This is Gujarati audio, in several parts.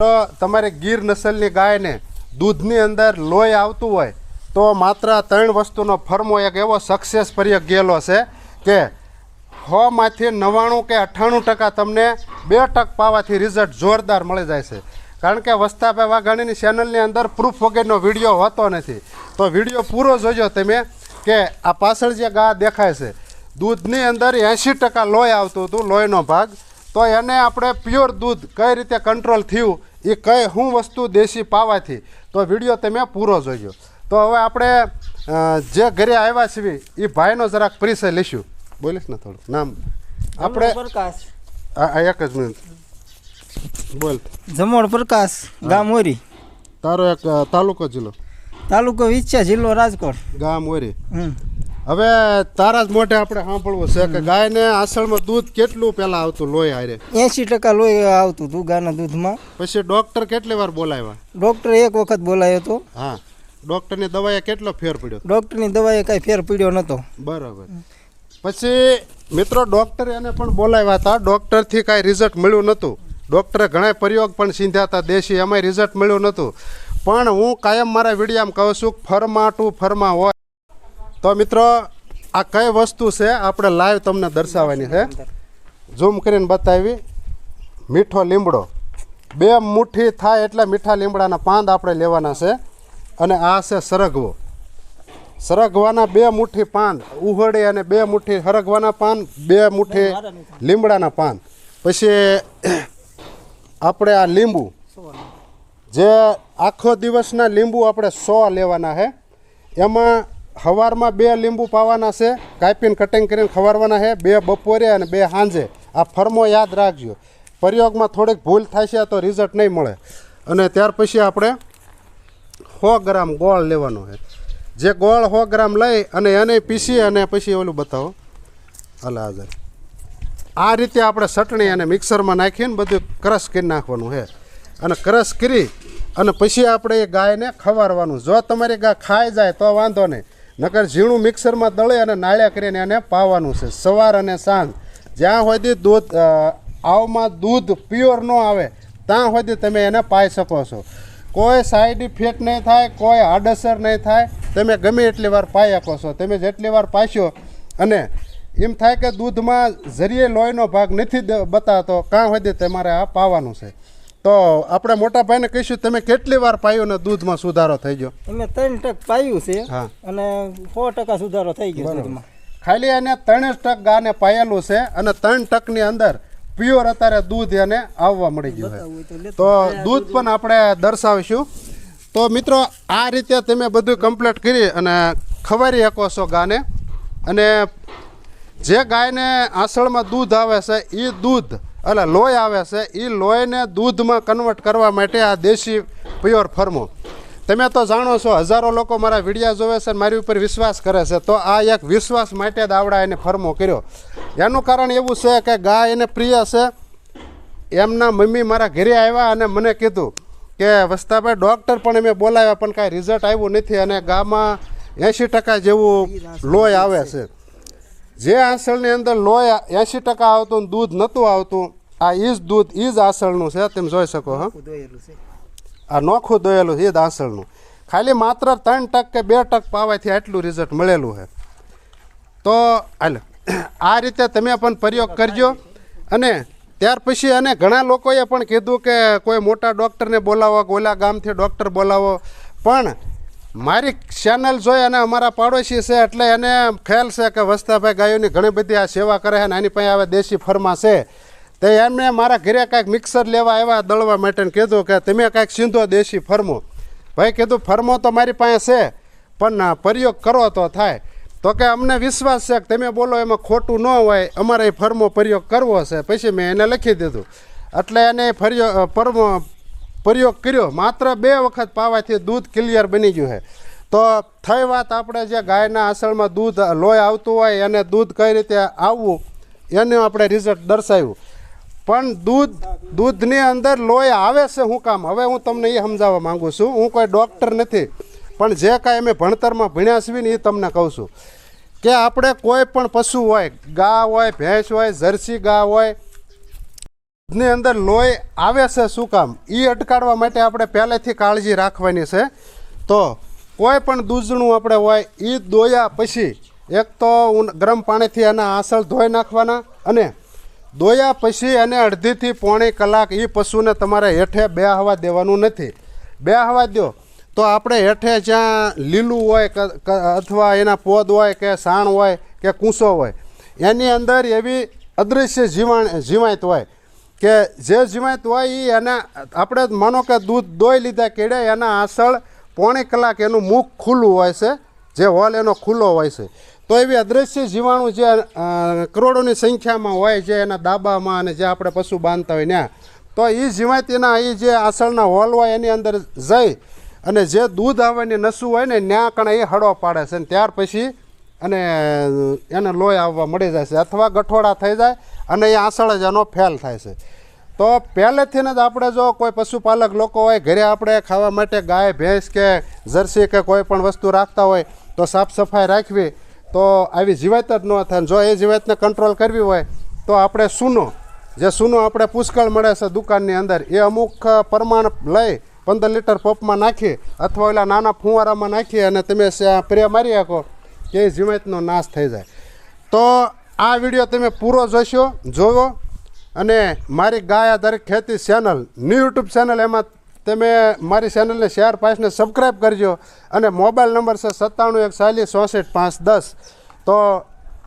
તો તમારે ગીર નસલની ગાયને દૂધની અંદર લોહી આવતું હોય, તો માત્ર ત્રણ વસ્તુનો ફર્મો એક એવો સક્સેસ પ્રયોગ ગયેલો છે કે છમાંથી નવ્વાણું કે અઠ્ઠાણું ટકા તમને બે ટક પાવાથી રિઝલ્ટ જોરદાર મળી જાય છે. કારણ કે વસ્તાભાઈ વાઘાણીની ચેનલની અંદર પ્રૂફ વગેરેનો વીડિયો હોતો નથી. તો વીડિયો પૂરો જોજો તમે કે આ પાછળ જે ગા દેખાય છે, દૂધની અંદર એંશી ટકા લોહી આવતું હતું, લોહીનો ભાગ. તો એને આપણે પ્યોર દૂધ કઈ રીતે કંટ્રોલ થયું એ કઈ શું વસ્તુ દેશી પાવાથી તો વીડિયો તમે પૂરો જોજો. તો હવે આપણે જે ઘરે આવ્યા છીએ એ ભાઈનો જરાક પરિચય લઈશું. બોલીશ ને થોડું? નામ? આપણે એક જ મિનિટ. બોલ. જમોડ પ્રકાશ ગામ ઓરી. તારો એક તાલુકો જિલ્લો. તાલુકો વિચ્છા જિલ્લો રાજકોટ. ગામ ઓરી. હવે તારા જ મોઢે આપણે સાંભળવું છે કે ગાયને આસળમાં દૂધ કેટલું પહેલા આવતું લોહી હારે? એંશી ટકા લોહી આવતું હતું ગાના દૂધમાં. પછી ડૉક્ટર કેટલી વાર બોલાવ્યા? ડોક્ટર એક વખત બોલાયો હતો. હા. ડૉક્ટરની દવાએ કેટલો ફેર પડ્યો? ડૉક્ટરની દવાએ કાંઈ ફેર પડ્યો નહોતો. બરાબર. પછી મિત્રો ડૉક્ટર એને પણ બોલાવ્યા હતા. ડૉક્ટરથી કાંઈ રિઝલ્ટ મળ્યું નહોતું. ડૉક્ટરે ઘણા પ્રયોગ પણ સીંધ્યા હતા. દેશી એમાંય રિઝલ્ટ મળ્યું નહોતું. પણ હું કાયમ મારા વિડીયામાં કહું છું ફરમાટું ટુ ફરમા હોય. તો મિત્રો, આ કઈ વસ્તુ છે આપણે લાઈવ તમને દર્શાવવાની છે? ઝૂમ કરીને બતાવી. મીઠો લીમડો. બે મુઠ્ઠી થાય એટલે મીઠા લીમડાના પાંદ આપણે લેવાના છે. અને આ છે સરગવો. સરગવાના બે મુઠ્ઠી પાન ઉહળી અને બે મુઠ્ઠી સરગવાના પાન બે મુઠ્ઠી લીમડાના પાન પછી આપણે આ લીંબુ. જે આખો દિવસના લીંબુ આપણે સો લેવાના છે. એમાં સવારમાં બે લીંબુ પાવાના છે, કાપીને કટિંગ કરીને ખવારવાના છે, બે બપોરે અને બે સાંજે. આ ફર્મો યાદ રાખજો. પ્રયોગમાં થોડીક ભૂલ થાય છે તો રિઝલ્ટ નહીં મળે. અને ત્યાર પછી આપણે સો ગ્રામ ગોળ લેવાનો છે. જે ગોળ સો ગ્રામ લઈ અને એને પીસી અને પછી ઓલું બતાવો. અલ હાજર આ રીતે આપણે ચટણી અને મિક્સરમાં નાખીને બધું ક્રશ કરી નાખવાનું છે. અને ક્રશ કરી અને પછી આપણે એ ગાયને ખવારવાનું જો તમારી ગાય ખાઈ જાય, તો વાંધો નહીં. નકર ઝીણું મિક્સરમાં દળી અને નાળિયા કરીને એને પાવાનું છે. સવાર અને સાંજ. જ્યાં સુધી દૂધ આવમાં દૂધ પ્યોર ન આવે, ત્યાં સુધી તમે એને પાઈ શકો છો. કોઈ સાઈડ ઇફેક્ટ નહીં થાય, કોઈ આડઅસર નહીં થાય. તમે ગમે એટલી વાર પાઈ શકો છો. તમે જેટલી વાર પાસ્યો અને એમ થાય કે દૂધમાં જરીએ લોહીનો ભાગ નથી બતાવતો કાં સુધી તમારે આ પાવાનું છે. તો આપણે મોટા ભાઈને કહીશું તમે કેટલી વાર પાયું ને દૂધમાં સુધારો થઈ ગયો? અમે ત્રણ ટક પાયું છે અને સો ટકા સુધારો થઈ ગયો દૂધમાં. ખાલી એને ત્રણ ટક ગાને પાયેલું છે અને ત્રણ ટકની અંદર પ્યોર અત્યારે દૂધ એને આવવા મળી ગયું તો દૂધ. પણ આપણે દર્શાવીશું. તો મિત્રો આ રીતે તમે બધું કમ્પ્લીટ કરી અને ખવારી શકો છો ગાને. અને જે ગાયને આસળમાં દૂધ આવે છે એ દૂધ એટલે લોહી આવે છે એ લોહીને દૂધમાં કન્વર્ટ કરવા માટે આ દેશી પ્યોર ફર્મો તમે તો જાણો છો, હજારો લોકો મારા વિડીયા જોવે છે મારી ઉપર વિશ્વાસ કરે છે. તો આ એક વિશ્વાસ માટે જ આવડા એને ફર્મો કર્યો. એનું કારણ એવું છે કે ગાય એને પ્રિય છે. એમના મમ્મી મારા ઘરે આવ્યા અને મને કીધું કે, વસ્તાભાઈ ડૉક્ટર પણ અમે બોલાવ્યા, પણ કાંઈ રિઝલ્ટ આવ્યું નથી અને ગામાં એંશી ટકા જેવું લોહી આવે છે. જે આંસળની અંદર લોહી એંશી ટકા આવતું દૂધ નહોતું આવતું આ ઈજ જ દૂધ ઈ જ આસળનું છે તમે જોઈ શકો હા. આ નોખું દોયેલું છે એ જ આસળનું ખાલી માત્ર ત્રણ ટક કે બે ટક પાવાથી આટલું રિઝલ્ટ મળેલું છે. તો હાલ. આ રીતે તમે પણ પ્રયોગ કરજો. અને ત્યાર પછી અને ઘણા લોકોએ પણ કીધું કે કોઈ મોટા ડૉક્ટરને બોલાવો ગોલા ગામથી ડૉક્ટર બોલાવો. પણ મારી ચેનલ જોઈ અને અમારા પાડોશી છે એટલે એને ખ્યાલ છે કે વસ્તાભાઈ ગાયોની ઘણી બધી આ સેવા કરે છે અને આની પાસે આવે દેશી ફરમા છે. તે એમને મારા ઘરે કાંઈક મિક્સર લેવા આવ્યા, દળવા માટે કીધું કે તમે કાંઈક સીંધો દેશી ફરમો. ભાઈ કીધું, ફરમો તો મારી પાસે છે, પણ પ્રયોગ કરો તો થાય. તો કે, અમને વિશ્વાસ છે કે તમે બોલો એમાં ખોટું ન હોય, અમારે એ ફરમો પ્રયોગ કરવો છે. પછી મેં એને લખી દીધું. એટલે એને ફર્યો પરમો પ્રયોગ કર્યો. માત્ર બે વખત પાવાથી દૂધ ક્લિયર બની ગયું છે. તો થઈ વાત આપણે જે ગાયના આસળમાં દૂધ લોહી આવતું હોય, એને દૂધ કઈ રીતે આવવું, એનું આપણે રિઝલ્ટ દર્શાવ્યું. પણ દૂધ, દૂધની અંદર લોહી આવે છે શું કામ? હવે હું તમને એ સમજાવવા માંગુ છું. હું કોઈ ડૉક્ટર નથી, પણ જે કાંઈ અમે ભણતરમાં ભણ્યા છીએ ને એ તમને કહું છું કે આપણે કોઈ પણ પશુ હોય, ગા હોય, ભેંસ હોય, જર્સી ગા હોય, દૂધની અંદર લોહી આવે છે શું કામ? એ અટકાડવા માટે આપણે પહેલેથી કાળજી રાખવાની છે. તો કોઈ પણ દૂધનું આપણે હોય એ દોયા પછી એક તો ગરમ પાણીથી એના આસળ ધોઈ નાખવાના અને દોયા પછી અને અડધીથી પોણી કલાક એ પશુને તમારે હેઠે બે હવા દેવાનું નથી. બે હવા દો તો આપણે હેઠે જ્યાં લીલું હોય અથવા એના પોદ હોય કે સાણ હોય કે કૂંસો હોય, એની અંદર એવી અદૃશ્ય જીવાણ જીવાયત હોય કે જે જીવાયત હોય એ એના આપણે માનો કે દૂધ દોઈ લીધા કેડે એના આસળ પોણી કલાક એનું મુખ ખુલ્લું હોય છે, જે હોલ એનો ખુલ્લો હોય છે. તો એવી અદૃશ્ય જીવાણુ જે કરોડોની સંખ્યામાં હોય જે એના દાબામાં અને જે આપણે પશુ બાંધતા હોય ત્યાં તો એ જીવાતીના એ જે આસળના હોલ હોય એની અંદર જઈ અને જે દૂધ આવવાની નસું હોય ને ત્યાં કણ એ હળો પાડે છે અને ત્યાર પછી અને એને લોહી આવવા મળી જાય છે અથવા ગઠોડા થઈ જાય અને એ આસળ જ એનો ફેલ થાય છે. તો પહેલેથી જ આપણે જો કોઈ પશુપાલક લોકો હોય, ઘરે આપણે ખાવા માટે ગાય, ભેંસ કે જર્સી કે કોઈ પણ વસ્તુ રાખતા હોય, તો સાફ સફાઈ રાખવી તો આવી જીવાત જ ન થાય. જો એ જીવાતને કંટ્રોલ કરવી હોય, તો આપણે સૂનો, જે સૂનો આપણે પુષ્કળ મળે છે દુકાનની અંદર, એ અમુક પ્રમાણ લઈ પંદર લીટર પંપમાં નાખી અથવા ઓલા નાના ફુવારામાં નાખી અને તમે સ્પ્રે મારી શકો, કે એ જીવાતનો નાશ થઈ જાય. તો આ વીડિયો તમે પૂરો જોશો, જોવો. અને મારી ગાય આધારિત ખેતી ચેનલ ન્યૂ યુટ્યુબ ચેનલ એમાં તમે મારી ચેનલને શેર પાસને સબસ્ક્રાઈબ કરજો. અને મોબાઈલ નંબર છે સત્તાણું એક ચાલીસ ચોસઠ પાંચ દસ. તો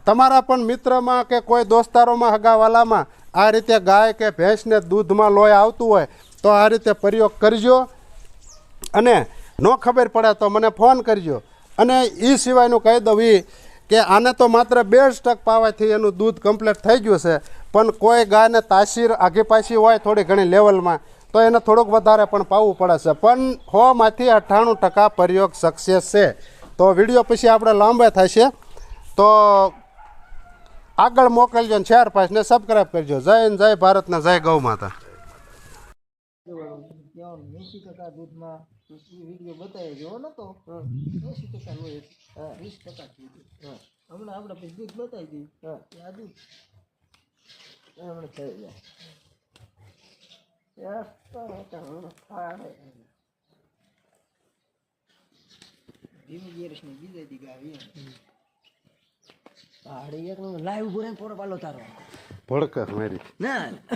તમારા પણ મિત્રમાં કે કોઈ દોસ્તારોમાં હગાવાલામાં આ રીતે ગાય કે ભેંસને દૂધમાં લોહી આવતું હોય, તો આ રીતે પ્રયોગ કરજો. અને ન ખબર પડે તો મને ફોન કરજો. અને એ સિવાયનું કહી દઉં ઈ કે આને તો માત્ર બે જ ટક પાવાથી એનું દૂધ કમ્પ્લીટ થઈ ગયું છે. પણ કોઈ ગાયને તાસીર આઘી પાછી હોય થોડી ઘણી લેવલમાં તો એને થોડુંક વધારે પણ પાવું પડે છે. પણ હોમાંથી અઠ્ઠાણું ટકા પ્રયોગ સક્સેસ છે. તો વીડિયો પછી આપણે લાંબા થશે. તો આગળ મોકલજો ને શેર પાસને સબસ્ક્રાઈબ કરજો. જય હિન્દ, જય ભારત ને જય ગૌ માતા. દૂધ હમણાં આપણે દૂધ. બતાવી દઈએ આ દૂધ હમણાં થઈ જાય. ધીમી ગેરસની બીજે દી ગાવી હાડી એક લાઈવ ઊભો રહીને ફોટો પાડલો તારો. ભડક મારી. ના.